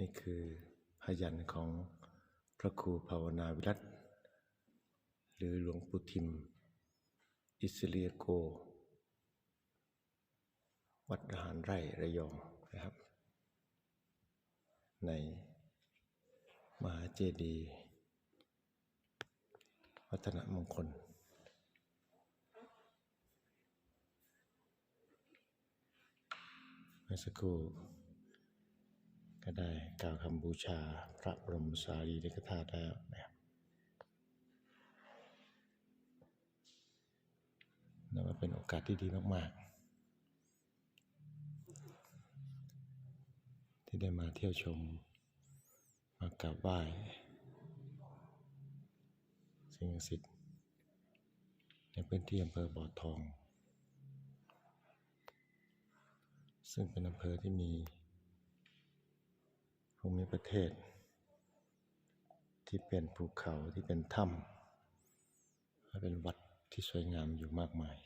นี่คือพยันของพระครูภาวนาวิรัตหรือหลวงปู่ทิม อิสเลียโก วัดอาหารไร่ระยองนะครับ ในมหาเจดีย์วัฒนมงคลเมื่อสักครู่ ก็ได้กล่าวคำบูชาพระบรมสารีริกธาตุแล้วนะครับนับว่าเป็นโอกาสที่ดีมากๆ ที่ได้มาเที่ยวชม มากราบไหว้สิ่งศักดิ์สิทธิ์ในพื้นที่อำเภอบ่อทอง ซึ่งเป็นอำเภอที่มี ภูมิประเทศ ที่เป็นภูเขาที่เป็นถ้ำและเป็นวัดที่สวยงามอยู่มากมาย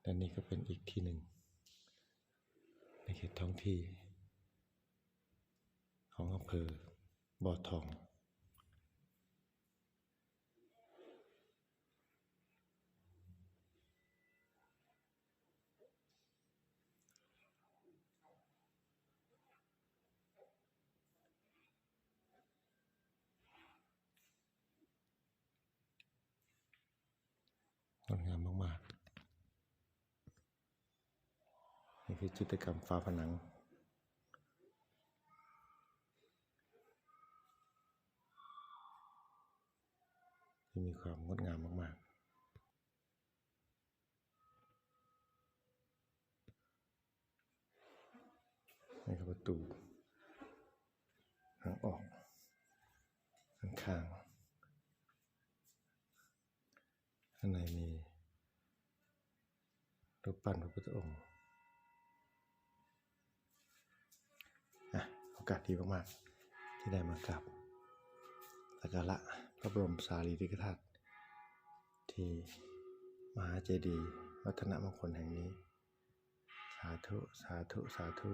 และนี่ก็เป็นอีกที่หนึ่งในเขตท้องที่ ของอำเภอบ่อทอง งดงามมากๆนี่คือจิตรกรรมฟ้าผนัง ที่มีความงดงามมาก ๆนี่คือประตูทางออกทางข้างๆ ข้างในมีรูปปั้นพระพุทธองค์อะโอกาสดีมากๆ ที่ได้มากราบสักการะพระบรมสารีริกธาตุที่มหาเจดีย์วัฒนมงคลแห่งนี้ สาธุ สาธุ สาธุ